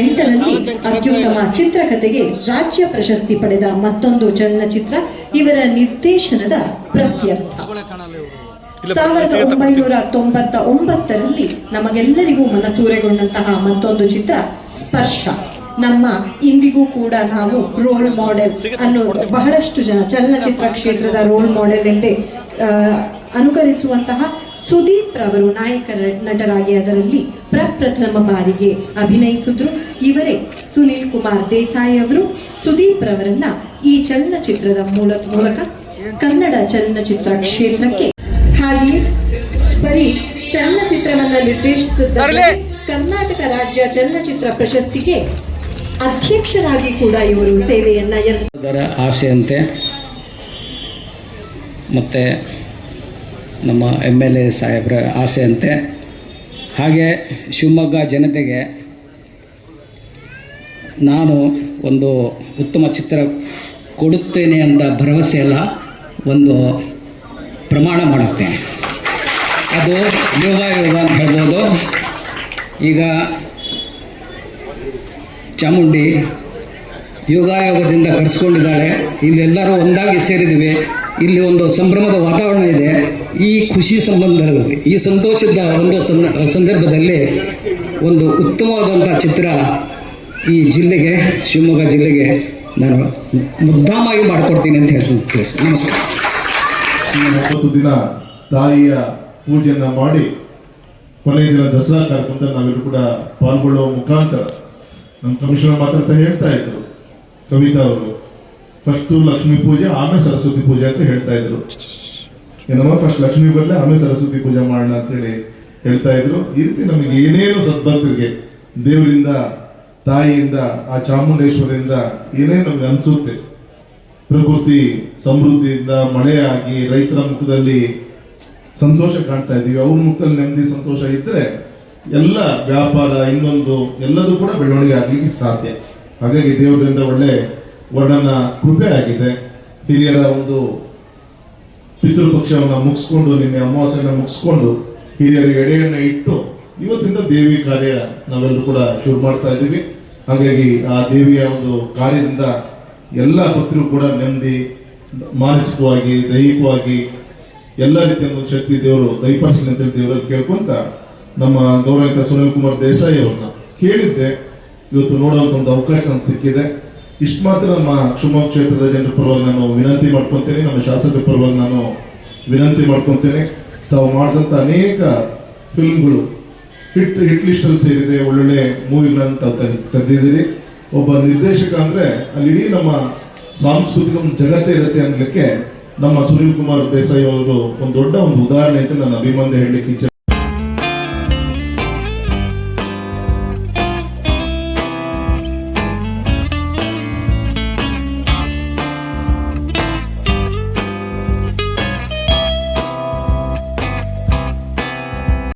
ಎಂಟರಲ್ಲಿ ಅತ್ಯುತ್ತಮ ಚಿತ್ರಕಥೆಗೆ ರಾಜ್ಯ ಪ್ರಶಸ್ತಿ ಪಡೆದ ಮತ್ತೊಂದು ಚಲನಚಿತ್ರ ಇವರ ನಿರ್ದೇಶನದ ಪ್ರತ್ಯರ್ಥ. ಸಾವಿರದ ಒಂಬೈನೂರ ತೊಂಬತ್ತ ಒಂಬತ್ತರಲ್ಲಿ ನಮಗೆಲ್ಲರಿಗೂ ಮನಸೂರೆಗೊಂಡಂತಹ ಮತ್ತೊಂದು ಚಿತ್ರ ಸ್ಪರ್ಶ. ನಮ್ಮ ಇಂದಿಗೂ ಕೂಡ ನಾವು ರೋಲ್ ಮಾಡೆಲ್ ಅನ್ನೋದು ಬಹಳಷ್ಟು ಜನ ಚಲನಚಿತ್ರ ಕ್ಷೇತ್ರದ ರೋಲ್ ಮಾಡೆಲ್ ಎಂದೇ ಅನುಕರಿಸುವಂತಹ ಸುದೀಪ್ ರವರು ನಾಯಕ ನಟರಾಗಿ ಅದರಲ್ಲಿ ಪ್ರಪ್ರಥಮ ಬಾರಿಗೆ ಅಭಿನಯಿಸಿದ್ರು. ಇವರೇ ಸುನೀಲ್ ಕುಮಾರ್ ದೇಸಾಯಿ ಅವರು. ಸುದೀಪ್ ರವರನ್ನ ಈ ಚಲನಚಿತ್ರದ ಮೂಲ ಮೂಲಕ ಕನ್ನಡ ಚಲನಚಿತ್ರ ಕ್ಷೇತ್ರಕ್ಕೆ ಹಾಗೆ ಬರೀ ಚಲನಚಿತ್ರವನ್ನ ನಿರ್ದೇಶಿಸಿದ ಕರ್ನಾಟಕ ರಾಜ್ಯ ಚಲನಚಿತ್ರ ಪ್ರಶಸ್ತಿಗೆ ಅಧ್ಯಕ್ಷರಾಗಿ ಕೂಡ ಇವರು ಸೇವೆಯನ್ನ ಆಸೆಯಂತೆ ಮತ್ತು ನಮ್ಮ ಎಂ ಎಲ್ ಎ ಸಾಹೇಬರ ಆಸೆಯಂತೆ ಹಾಗೆ ಶಿವಮೊಗ್ಗ ಜನತೆಗೆ ನಾನು ಒಂದು ಉತ್ತಮ ಚಿತ್ರ ಕೊಡುತ್ತೇನೆ ಅಂತ ಭರವಸೆ ಎಲ್ಲ ಒಂದು ಪ್ರಮಾಣ ಮಾಡುತ್ತೆ ಅದು ಯೋಗ ಯೋಗ ಅಂತ ಹೇಳ್ಬೋದು. ಈಗ ಚಾಮುಂಡಿ ಯೋಗಾಯೋಗದಿಂದ ಕರೆಸ್ಕೊಂಡಿದ್ದಾಳೆ. ಇಲ್ಲೆಲ್ಲರೂ ಒಂದಾಗಿ ಸೇರಿದ್ದೀವಿ ಇಲ್ಲಿ ಒಂದು ಸಂಭ್ರಮದ ವಾತಾವರಣ ಇದೆ. ಈ ಖುಷಿ ಸಂಬಂಧದಲ್ಲಿ, ಈ ಸಂತೋಷದ ಒಂದು ಸಂದ- ಸಂದರ್ಭದಲ್ಲಿ ಒಂದು ಉತ್ತಮವಾದಂಥ ಚಿತ್ರ ಈ ಜಿಲ್ಲೆಗೆ, ಶಿವಮೊಗ್ಗ ಜಿಲ್ಲೆಗೆ ನಾನು ಮುದ್ದಾಮಾಗಿ ಮಾಡಿಕೊಡ್ತೀನಿ ಅಂತ ಹೇಳ್ತೀನಿ. ನಮಸ್ಕಾರ. ದಿನ ತಾಯಿಯ ಪೂಜೆಯನ್ನು ಮಾಡಿ ಕೊನೆಯ ದಿನ ದಸರಾ ಕಾರ್ಯಕ್ರಮದಲ್ಲಿ ನಾವೆಲ್ಲರೂ ಕೂಡ ಪಾಲ್ಗೊಳ್ಳುವ ಮುಖಾಂತರ ನಮ್ಮ ಕಮಿಷನರ್ ಮಾತ್ರ ಹೇಳ್ತಾ ಇದ್ರು. ಕವಿತಾ ಅವರು. ಫಸ್ಟ್ ಲಕ್ಷ್ಮೀ ಪೂಜೆ, ಆಮೇಲೆ ಸರಸ್ವತಿ ಪೂಜೆ ಅಂತ ಹೇಳ್ತಾ ಇದ್ರು. ಏನಮ್ಮ ಫಸ್ಟ್ ಲಕ್ಷ್ಮೀ ಬರಲಿ ಆಮೇಲೆ ಸರಸ್ವತಿ ಪೂಜೆ ಮಾಡೋಣ ಅಂತೇಳಿ ಹೇಳ್ತಾ ಇದ್ರು. ಈ ರೀತಿ ನಮಗೆ ಏನೇನು ಸದ್ಭಕ್ತರಿಗೆ, ದೇವರಿಂದ, ತಾಯಿಯಿಂದ, ಆ ಚಾಮುಂಡೇಶ್ವರಿಯಿಂದ ಏನೇ ನಮ್ಗೆ ಅನ್ಸುತ್ತೆ. ಪ್ರಕೃತಿ ಸಮೃದ್ಧಿಯಿಂದ ಮಳೆಯಾಗಿ ರೈತರ ಮುಖದಲ್ಲಿ ಸಂತೋಷ ಕಾಣ್ತಾ ಇದ್ದೀವಿ ಅವ್ರ ಮುಖದಲ್ಲಿ ನೆಮ್ಮದಿ, ಸಂತೋಷ ಇದ್ರೆ ಎಲ್ಲ ವ್ಯಾಪಾರ, ಇನ್ನೊಂದು, ಎಲ್ಲದೂ ಕೂಡ ಬೆಳವಣಿಗೆ ಆಗ್ಲಿಕ್ಕೆ ಸಾಧ್ಯ. ಹಾಗಾಗಿ ದೇವರಿಂದ ಒಳ್ಳೆ ವರ್ಣನ ಕೃಪೆ ಆಗಿದೆ. ಹಿರಿಯರ ಒಂದು ಪಿತೃಪಕ್ಷವನ್ನು ಮುಗಿಸ್ಕೊಂಡು, ನಿನ್ನೆ ಅಮಾವಾಸ್ಯನ ಮುಗಿಸ್ಕೊಂಡು ಹಿರಿಯರ ಎಡೆಯನ್ನ ಇಟ್ಟು ಇವತ್ತಿಂದ ದೇವಿ ಕಾರ್ಯ ನಾವೆಲ್ಲರೂ ಕೂಡ ಶುರು ಮಾಡ್ತಾ ಇದ್ದೀವಿ. ಹಾಗಾಗಿ ಆ ದೇವಿಯ ಒಂದು ಕಾರ್ಯದಿಂದ ಎಲ್ಲ ಭಕ್ತರು ಕೂಡ ನೆಮ್ಮದಿ, ಮಾನಸಿಕವಾಗಿ, ದೈಹಿಕವಾಗಿ ಎಲ್ಲ ರೀತಿಯ ಒಂದು ಶಕ್ತಿ ದೇವರು ದಯಪಾಲಿಸಲಿ ಅಂತ ದೇವರಲ್ಲಿ ಕೇಳ್ಕೊಂತ ನಮ್ಮ ಗೌರವಿತ ಸುನೀಲ್ ಕುಮಾರ್ ದೇಸಾಯಿ ಅವ್ರನ್ನ ಕೇಳಿದ್ದೆ. ಇವತ್ತು ನೋಡುವಂತ ಒಂದು ಅವಕಾಶ ನಮ್ಗೆ ಸಿಕ್ಕಿದೆ. ಇಷ್ಟು ಮಾತ್ರ ನಮ್ಮ ಶಿವಮೊಗ್ಗ ಕ್ಷೇತ್ರದ ಜನರ ಪರವಾಗಿ ನಾನು ವಿನಂತಿ ಮಾಡ್ಕೊತೇನೆ. ನಮ್ಮ ಶಾಸಕರ ಪರವಾಗಿ ನಾನು ವಿನಂತಿ ಮಾಡ್ಕೊತೇನೆ. ತಾವು ಮಾಡಿದಂಥ ಅನೇಕ ಫಿಲ್ಮ್ಗಳು ಹಿಟ್ ಹಿಟ್ ಲಿಸ್ಟ್ ಅಲ್ಲಿ ಸೇರಿದೆ. ಒಳ್ಳೊಳ್ಳೆ ಮೂವಿಗಳನ್ನ ತಾವು ತಂದಿದ್ದೀರಿ. ಒಬ್ಬ ನಿರ್ದೇಶಕ ಅಂದ್ರೆ ಅಲ್ಲಿ ಇಡೀ ನಮ್ಮ ಸಾಂಸ್ಕೃತಿಕ ಒಂದು ಜಗತ್ತೇ ಇರುತ್ತೆ ಅನ್ನಲಿಕ್ಕೆ ನಮ್ಮ ಸುನೀಲ್ ಕುಮಾರ್ ದೇಸಾಯಿ ಅವರು ಒಂದು ದೊಡ್ಡ ಒಂದು ಉದಾಹರಣೆ ಅಂತ ನಾನು ಅಭಿಮಾನ ಹೇಳಲಿಕ್ಕೆ ಇಚ್ಛೆ